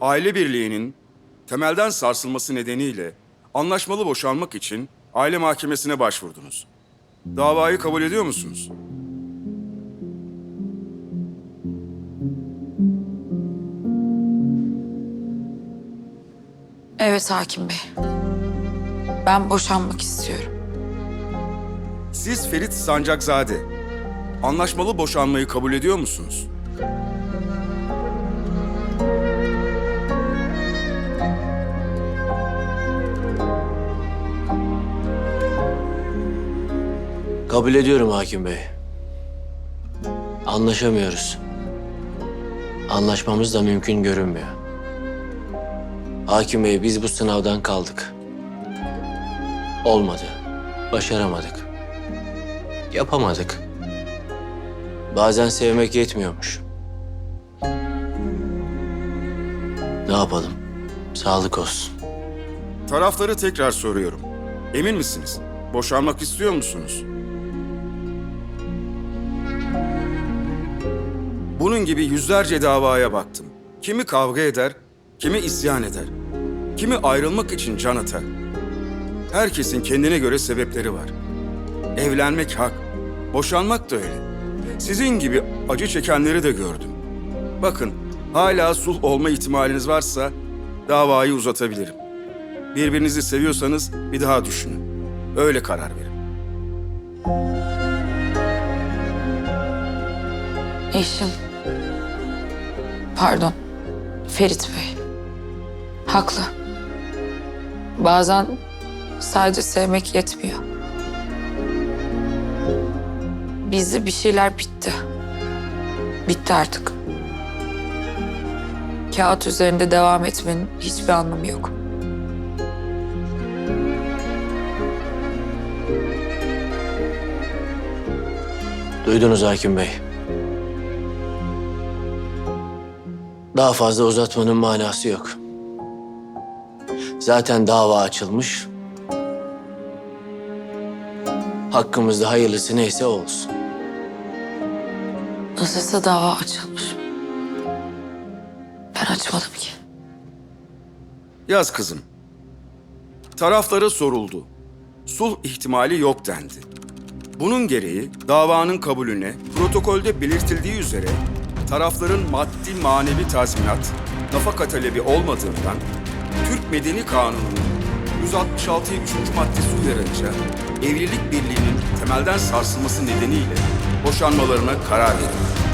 aile birliğinin temelden sarsılması nedeniyle anlaşmalı boşanmak için aile mahkemesine başvurdunuz. Davayı kabul ediyor musunuz? Evet hakim bey. Ben boşanmak istiyorum. Siz Ferit Sancakzade, anlaşmalı boşanmayı kabul ediyor musunuz? Kabul ediyorum hakim bey. Anlaşamıyoruz. Anlaşmamız da mümkün görünmüyor. Hakim bey biz bu sınavdan kaldık. Olmadı. Başaramadık. Yapamadık. Bazen sevmek yetmiyormuş. Ne yapalım? Sağlık olsun. Tarafları tekrar soruyorum. Emin misiniz? Boşanmak istiyor musunuz? Bunun gibi yüzlerce davaya baktım. Kimi kavga eder, kimi isyan eder. Kimi ayrılmak için can atar. Herkesin kendine göre sebepleri var. Evlenmek hak, boşanmak da öyle. Sizin gibi acı çekenleri de gördüm. Bakın, hala sulh olma ihtimaliniz varsa davayı uzatabilirim. Birbirinizi seviyorsanız bir daha düşünün. Öyle karar verin. Eşim. Pardon. Ferit Bey. Haklı. Bazen sadece sevmek yetmiyor. Bizde bir şeyler bitti. Bitti artık. Kağıt üzerinde devam etmenin hiçbir anlamı yok. Duydunuz hakim bey. Daha fazla uzatmanın manası yok. Zaten dava açılmış. Hakkımızda hayırlısı neyse olsun. Nasılsa dava açılmış. Ben açmadım ki. Yaz kızım. Taraflara soruldu. Sulh ihtimali yok dendi. Bunun gereği davanın kabulüne protokolde belirtildiği üzere tarafların maddi manevi tazminat, nafaka talebi olmadığından Türk Medeni Kanunu'nun 166. 3. maddesi uyarınca evlilik birliğinin temelden sarsılması nedeniyle boşanmalarına karar verildi.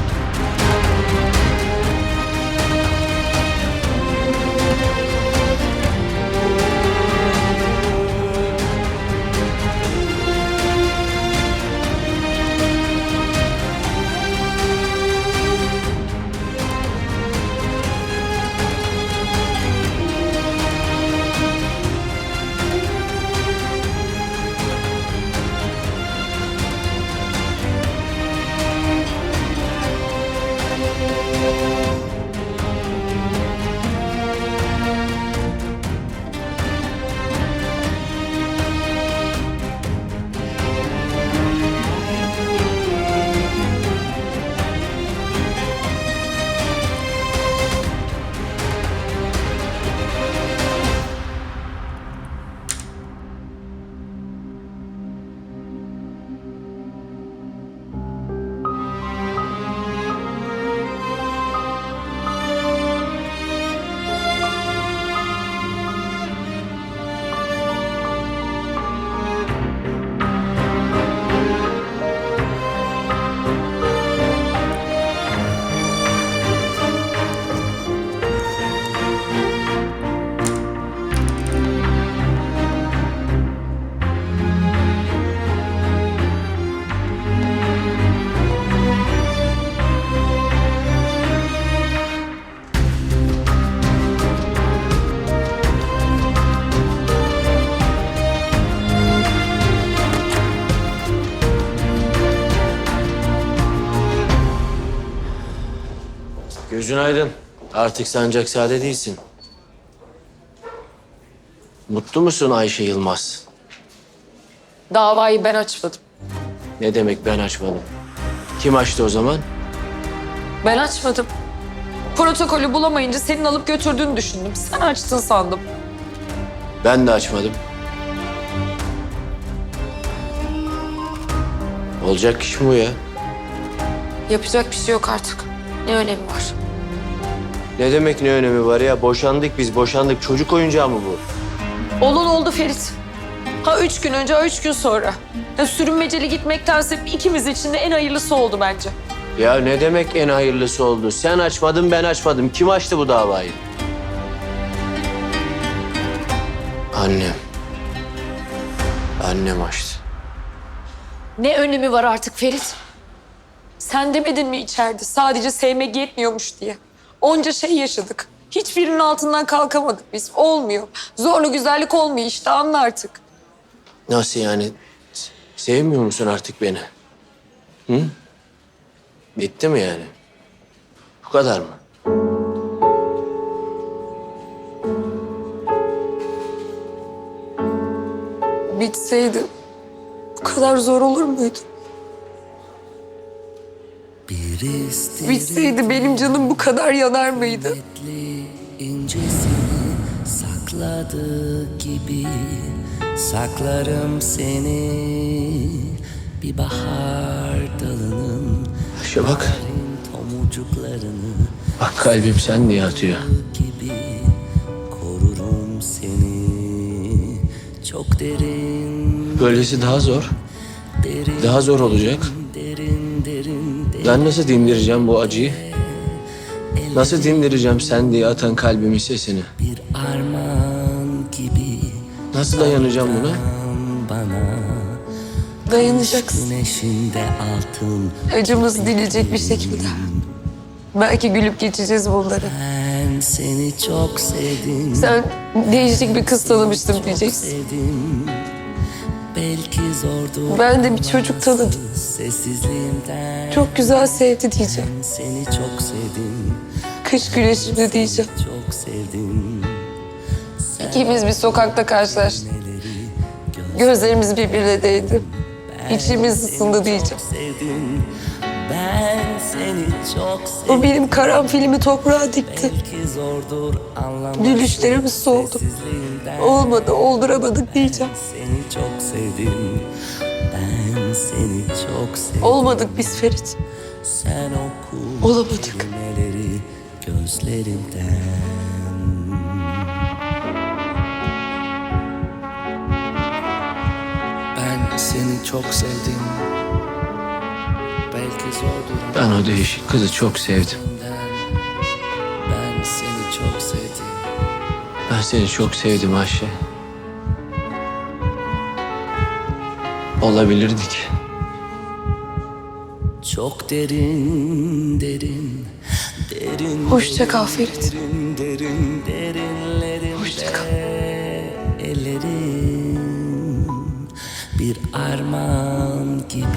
Gözün aydın. Artık sancak değilsin. Mutlu musun Ayşe Yılmaz? Davayı ben açmadım. Ne demek ben açmadım? Kim açtı o zaman? Ben açmadım. Protokolü bulamayınca senin alıp götürdüğünü düşündüm. Sen açtın sandım. Ben de açmadım. Olacak iş mi bu ya? Yapacak bir şey yok artık. Ne önemi var? Ne demek ne önemi var ya? Boşandık biz, boşandık. Çocuk oyuncağı mı bu? Olan oldu Ferit. Ha üç gün önce, ha üç gün sonra. Ya sürünmeceli gitmektense ikimiz için de en hayırlısı oldu bence. Ya ne demek en hayırlısı oldu? Sen açmadın, ben açmadım. Kim açtı bu davayı? Annem. Annem açtı. Ne önemi var artık Ferit? Sen demedin mi içeride sadece sevmek yetmiyormuş diye? Onca şey yaşadık. Hiçbirinin altından kalkamadık biz. Olmuyor. Zorlu güzellik olmuyor işte anla artık. Nasıl yani? Sevmiyor musun artık beni? Hı? Bitti mi yani? Bu kadar mı? Bitseydi bu kadar zor olur muydu? Bitseydi benim canım bu kadar yanar mıydı? incesini sakladığı gibi saklarım seni bir bahar dalının İşte bak. tomucuklarını Bak kalbim sen diye atıyor. gibi korurum seni çok derin Böylesi daha zor. derin Daha zor olacak. Ben nasıl dindireceğim bu acıyı? Nasıl dindireceğim sen diye atan kalbimin sesini? bir armağan gibi Nasıl dayanacağım buna? bana Dayanacaksın. Acımız dinecek bir şekilde. Belki gülüp geçeceğiz bunları. Ben seni çok sevdim, Sen değişik bir kız tanımıştım diyeceksin. Belki zordu Ben de bir çocuk tanıdım. sessizliğimden. Çok güzel sevdi diyeceğim. Seni çok sevdim, Kış güneşimde diyeceğim. çok sevdim. İkimiz bir sokakta karşılaştık. Gözlerimiz birbirine değdi. İçimiz ısındı diyeceğim. Sevdim, ben seni çok O sevdim. benim karanfilimi toprağa dikti. Belki zordur anlamak. Gülüşlerimiz soldu. Olmadı, olduramadık diyeceğim. Seni çok sevdim, ben seni çok sevdim. Olmadık biz Ferit. Sen oku Olamadık. kelimeleri gözlerimden. Ben seni çok sevdim. Ben o değişik kızı çok sevdim. Ben seni çok sevdim. Ben seni çok sevdim Ayşe. Olabilirdik. Çok derin, derin, derin. Hoşça kal Ferit. Derin, derin, derinlerimde. Hoşça kal. Ellerim bir armağan gibi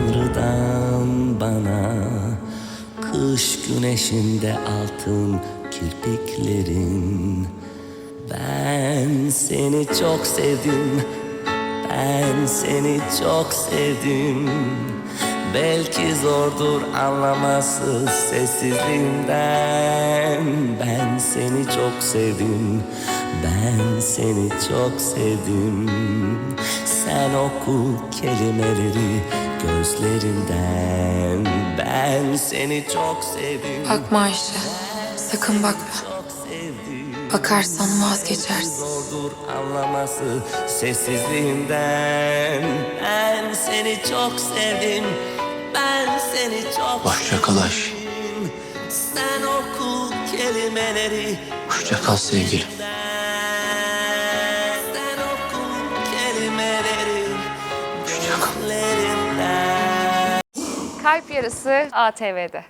Tanrı'dan bana Kış güneşinde altın kirpiklerin. Ben seni çok sevdim Ben seni çok sevdim. Belki zordur anlaması sessizliğimden. Ben seni çok sevdim Ben seni çok sevdim. Sen oku kelimeleri gözlerinden Ben seni çok sevdim Bakma Ayşe. Sakın bakma. Bakarsan vazgeçersin. Zordur anlaması sessizliğinden Ben seni çok sevdim Ben seni çok Hoşça kal Ayşe. sevdim Sen oku kelimeleri Hoşça kal sevgilim. Kalp Yarısı ATV'de.